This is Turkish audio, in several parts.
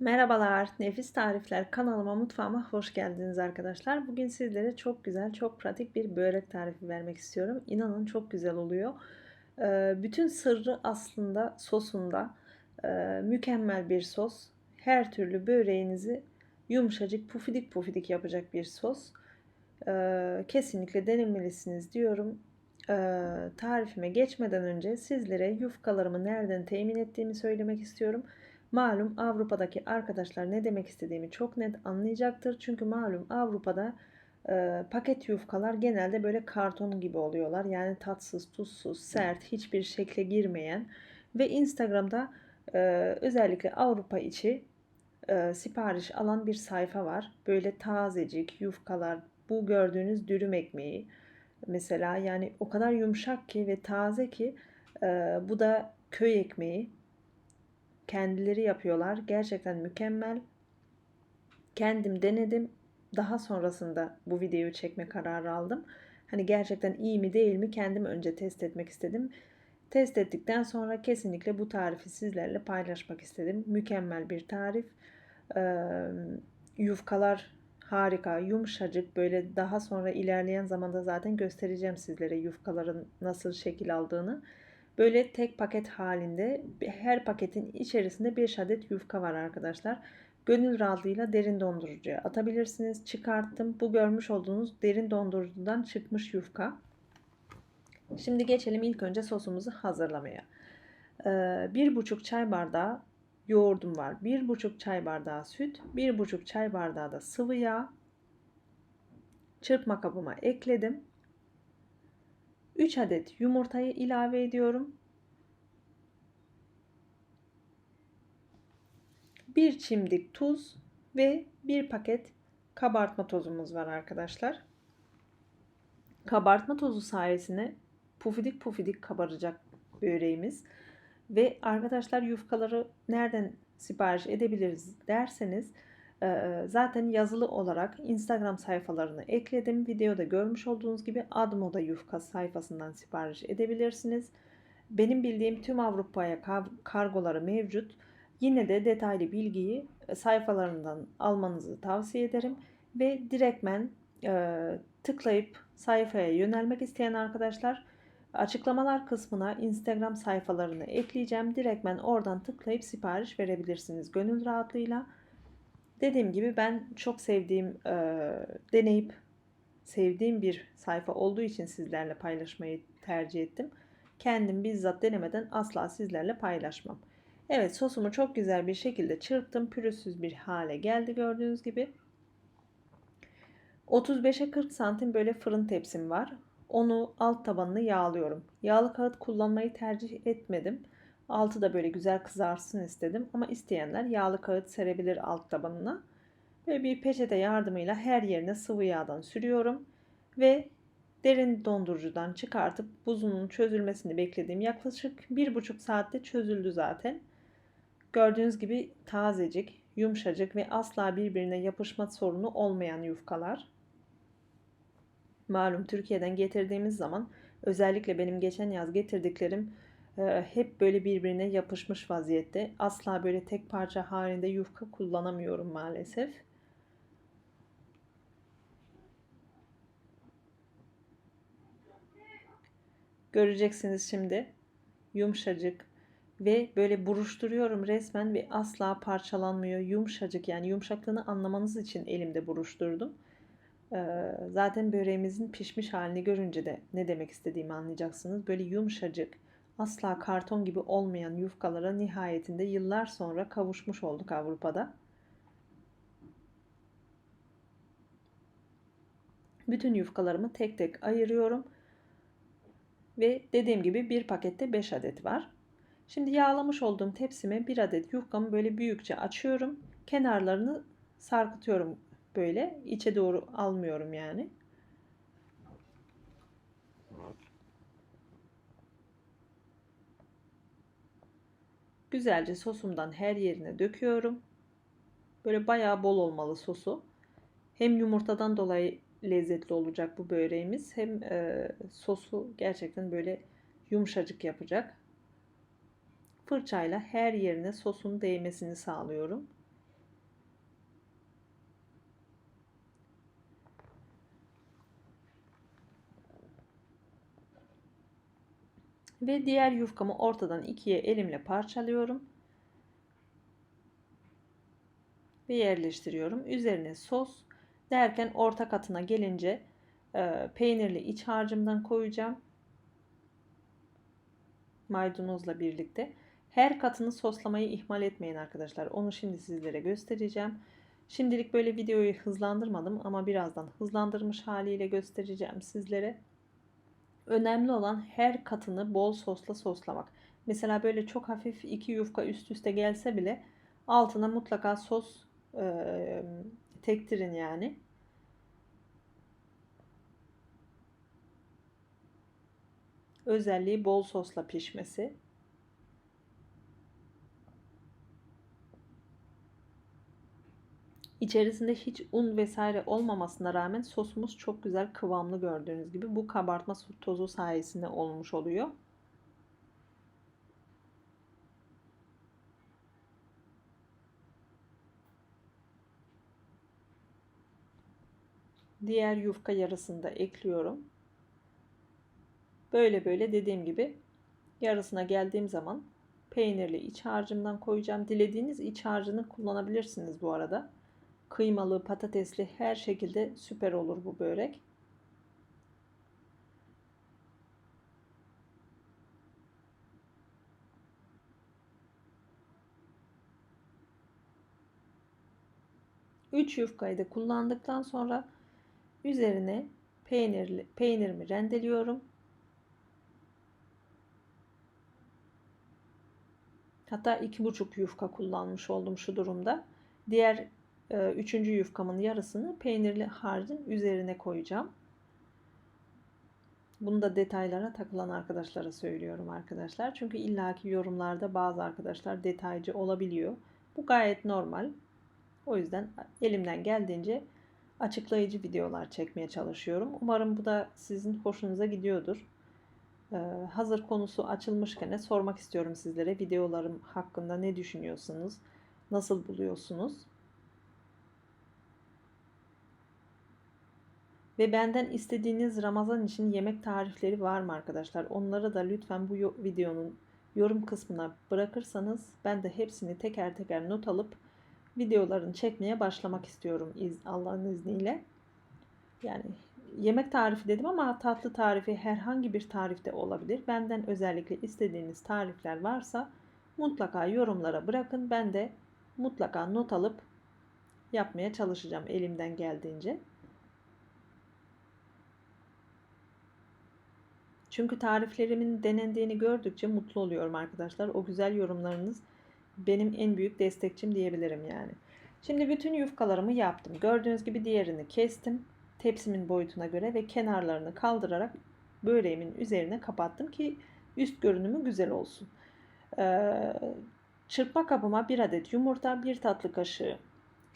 Merhabalar, Nefis Tarifler kanalıma, mutfağıma hoş geldiniz arkadaşlar. Bugün sizlere çok güzel, çok pratik bir börek tarifi vermek istiyorum. İnanın çok güzel oluyor. Ee, bütün sırrı aslında sosunda. Ee, mükemmel bir sos. Her türlü böreğinizi yumuşacık, pufidik pufidik yapacak bir sos. Ee, kesinlikle denemelisiniz diyorum. Tarifime geçmeden önce sizlere yufkalarımı nereden temin ettiğimi söylemek istiyorum. Malum Avrupa'daki arkadaşlar ne demek istediğimi çok net anlayacaktır. Çünkü malum Avrupa'da e, paket yufkalar genelde böyle karton gibi oluyorlar. Yani tatsız, tuzsuz, sert, hiçbir şekle girmeyen ve Instagram'da e, özellikle Avrupa içi e, sipariş alan bir sayfa var. Böyle tazecik yufkalar, bu gördüğünüz dürüm ekmeği mesela yani o kadar yumuşak ki ve taze ki e, bu da köy ekmeği Kendileri yapıyorlar. Gerçekten mükemmel. Kendim denedim. Daha sonrasında bu videoyu çekme kararı aldım. Hani gerçekten iyi mi değil mi kendim önce test etmek istedim. Test ettikten sonra kesinlikle bu tarifi sizlerle paylaşmak istedim. Mükemmel bir tarif. Ee, yufkalar harika, yumuşacık. Böyle daha sonra ilerleyen zamanda zaten göstereceğim sizlere yufkaların nasıl şekil aldığını. Böyle tek paket halinde her paketin içerisinde 5 adet yufka var arkadaşlar. Gönül rahatlığıyla derin dondurucuya atabilirsiniz. Çıkarttım. Bu görmüş olduğunuz derin dondurucudan çıkmış yufka. Şimdi geçelim ilk önce sosumuzu hazırlamaya. Ee, bir buçuk çay bardağı yoğurdum var. Bir buçuk çay bardağı süt. Bir buçuk çay bardağı da sıvı yağ. Çırpma kabıma ekledim. 3 adet yumurtayı ilave ediyorum. 1 çimdik tuz ve 1 paket kabartma tozumuz var arkadaşlar. Kabartma tozu sayesinde pufidik pufidik kabaracak böreğimiz. Ve arkadaşlar yufkaları nereden sipariş edebiliriz derseniz zaten yazılı olarak Instagram sayfalarını ekledim. Videoda görmüş olduğunuz gibi Admoda Yufka sayfasından sipariş edebilirsiniz. Benim bildiğim tüm Avrupa'ya kargoları mevcut. Yine de detaylı bilgiyi e, sayfalarından almanızı tavsiye ederim. Ve direktmen e, tıklayıp sayfaya yönelmek isteyen arkadaşlar açıklamalar kısmına Instagram sayfalarını ekleyeceğim. Direktmen oradan tıklayıp sipariş verebilirsiniz gönül rahatlığıyla. Dediğim gibi ben çok sevdiğim, e, deneyip sevdiğim bir sayfa olduğu için sizlerle paylaşmayı tercih ettim. Kendim bizzat denemeden asla sizlerle paylaşmam. Evet sosumu çok güzel bir şekilde çırptım. Pürüzsüz bir hale geldi gördüğünüz gibi. 35'e 40 santim böyle fırın tepsim var. Onu alt tabanını yağlıyorum. Yağlı kağıt kullanmayı tercih etmedim. Altı da böyle güzel kızarsın istedim. Ama isteyenler yağlı kağıt serebilir alt tabanına. Ve bir peçete yardımıyla her yerine sıvı yağdan sürüyorum. Ve derin dondurucudan çıkartıp buzunun çözülmesini beklediğim yaklaşık bir buçuk saatte çözüldü zaten. Gördüğünüz gibi tazecik, yumuşacık ve asla birbirine yapışma sorunu olmayan yufkalar. Malum Türkiye'den getirdiğimiz zaman özellikle benim geçen yaz getirdiklerim hep böyle birbirine yapışmış vaziyette. Asla böyle tek parça halinde yufka kullanamıyorum maalesef. Göreceksiniz şimdi yumuşacık ve böyle buruşturuyorum resmen ve asla parçalanmıyor. Yumuşacık yani yumuşaklığını anlamanız için elimde buruşturdum. Ee, zaten böreğimizin pişmiş halini görünce de ne demek istediğimi anlayacaksınız. Böyle yumuşacık asla karton gibi olmayan yufkalara nihayetinde yıllar sonra kavuşmuş olduk Avrupa'da. Bütün yufkalarımı tek tek ayırıyorum. Ve dediğim gibi bir pakette 5 adet var. Şimdi yağlamış olduğum tepsime bir adet yufkamı böyle büyükçe açıyorum. Kenarlarını sarkıtıyorum böyle. içe doğru almıyorum yani. Güzelce sosumdan her yerine döküyorum. Böyle bayağı bol olmalı sosu. Hem yumurtadan dolayı lezzetli olacak bu böreğimiz hem e, sosu gerçekten böyle yumuşacık yapacak. Fırçayla her yerine sosun değmesini sağlıyorum. Ve diğer yufkamı ortadan ikiye elimle parçalıyorum. Ve yerleştiriyorum. Üzerine sos derken orta katına gelince e, peynirli iç harcımdan koyacağım. Maydanozla birlikte. Her katını soslamayı ihmal etmeyin arkadaşlar. Onu şimdi sizlere göstereceğim. Şimdilik böyle videoyu hızlandırmadım ama birazdan hızlandırmış haliyle göstereceğim sizlere. Önemli olan her katını bol sosla soslamak. Mesela böyle çok hafif iki yufka üst üste gelse bile altına mutlaka sos e, tektirin yani. Özelliği bol sosla pişmesi. İçerisinde hiç un vesaire olmamasına rağmen sosumuz çok güzel kıvamlı gördüğünüz gibi. Bu kabartma tozu sayesinde olmuş oluyor. Diğer yufka yarısını da ekliyorum. Böyle böyle dediğim gibi yarısına geldiğim zaman peynirli iç harcımdan koyacağım. Dilediğiniz iç harcını kullanabilirsiniz bu arada. Kıymalı, patatesli her şekilde süper olur bu börek. Üç yufkayı da kullandıktan sonra üzerine peynirli peynirimi rendeliyorum. Hatta iki buçuk yufka kullanmış oldum şu durumda. Diğer üçüncü yufkamın yarısını peynirli harcın üzerine koyacağım. Bunu da detaylara takılan arkadaşlara söylüyorum arkadaşlar. Çünkü illaki yorumlarda bazı arkadaşlar detaycı olabiliyor. Bu gayet normal. O yüzden elimden geldiğince açıklayıcı videolar çekmeye çalışıyorum. Umarım bu da sizin hoşunuza gidiyordur. Ee, hazır konusu açılmışken sormak istiyorum sizlere videolarım hakkında ne düşünüyorsunuz? Nasıl buluyorsunuz? Ve benden istediğiniz Ramazan için yemek tarifleri var mı arkadaşlar? Onları da lütfen bu videonun yorum kısmına bırakırsanız ben de hepsini teker teker not alıp videolarını çekmeye başlamak istiyorum Allah'ın izniyle. Yani yemek tarifi dedim ama tatlı tarifi herhangi bir tarifte olabilir. Benden özellikle istediğiniz tarifler varsa mutlaka yorumlara bırakın. Ben de mutlaka not alıp yapmaya çalışacağım elimden geldiğince. Çünkü tariflerimin denendiğini gördükçe mutlu oluyorum arkadaşlar. O güzel yorumlarınız benim en büyük destekçim diyebilirim yani. Şimdi bütün yufkalarımı yaptım. Gördüğünüz gibi diğerini kestim. Tepsimin boyutuna göre ve kenarlarını kaldırarak böreğimin üzerine kapattım ki üst görünümü güzel olsun. Ee, çırpma kabıma bir adet yumurta, bir tatlı kaşığı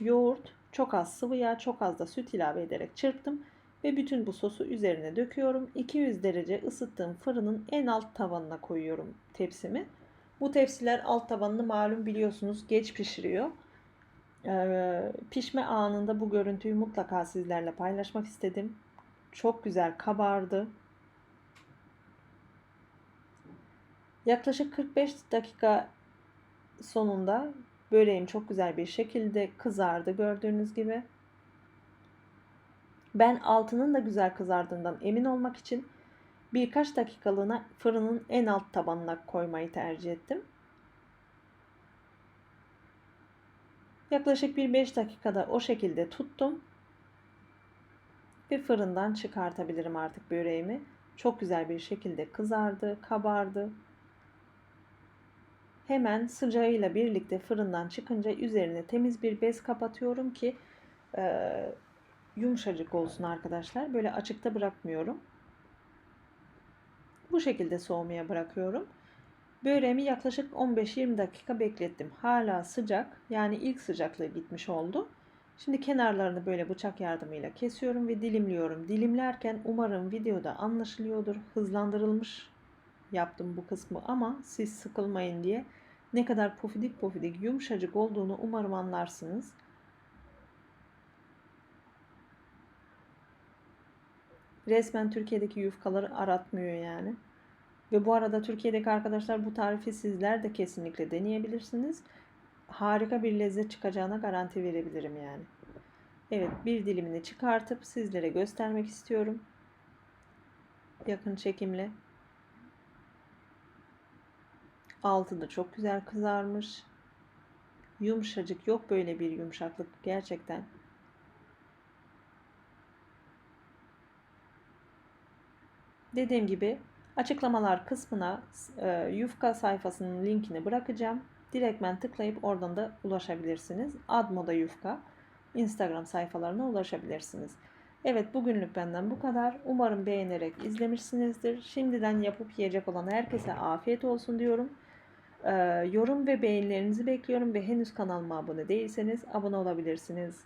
yoğurt, çok az sıvı yağ, çok az da süt ilave ederek çırptım ve bütün bu sosu üzerine döküyorum. 200 derece ısıttığım fırının en alt tavanına koyuyorum tepsimi. Bu tepsiler alt tavanını malum biliyorsunuz geç pişiriyor. Ee, pişme anında bu görüntüyü mutlaka sizlerle paylaşmak istedim. Çok güzel kabardı. Yaklaşık 45 dakika sonunda böreğim çok güzel bir şekilde kızardı gördüğünüz gibi. Ben altının da güzel kızardığından emin olmak için birkaç dakikalığına fırının en alt tabanına koymayı tercih ettim. Yaklaşık bir 5 dakikada o şekilde tuttum. Ve fırından çıkartabilirim artık böreğimi. Çok güzel bir şekilde kızardı, kabardı. Hemen sıcağıyla birlikte fırından çıkınca üzerine temiz bir bez kapatıyorum ki yumuşacık olsun arkadaşlar. Böyle açıkta bırakmıyorum. Bu şekilde soğumaya bırakıyorum. Böreğimi yaklaşık 15-20 dakika beklettim. Hala sıcak. Yani ilk sıcaklığı gitmiş oldu. Şimdi kenarlarını böyle bıçak yardımıyla kesiyorum ve dilimliyorum. Dilimlerken umarım videoda anlaşılıyordur. Hızlandırılmış yaptım bu kısmı ama siz sıkılmayın diye ne kadar pofidik pofidik yumuşacık olduğunu umarım anlarsınız. Resmen Türkiye'deki yufkaları aratmıyor yani. Ve bu arada Türkiye'deki arkadaşlar bu tarifi sizler de kesinlikle deneyebilirsiniz. Harika bir lezzet çıkacağına garanti verebilirim yani. Evet bir dilimini çıkartıp sizlere göstermek istiyorum. Yakın çekimle. Altı da çok güzel kızarmış. Yumuşacık yok böyle bir yumuşaklık gerçekten. Dediğim gibi açıklamalar kısmına e, yufka sayfasının linkini bırakacağım. Direktmen tıklayıp oradan da ulaşabilirsiniz. Admoda yufka Instagram sayfalarına ulaşabilirsiniz. Evet bugünlük benden bu kadar. Umarım beğenerek izlemişsinizdir. Şimdiden yapıp yiyecek olan herkese afiyet olsun diyorum. Ee, yorum ve beğenilerinizi bekliyorum ve henüz kanalıma abone değilseniz abone olabilirsiniz.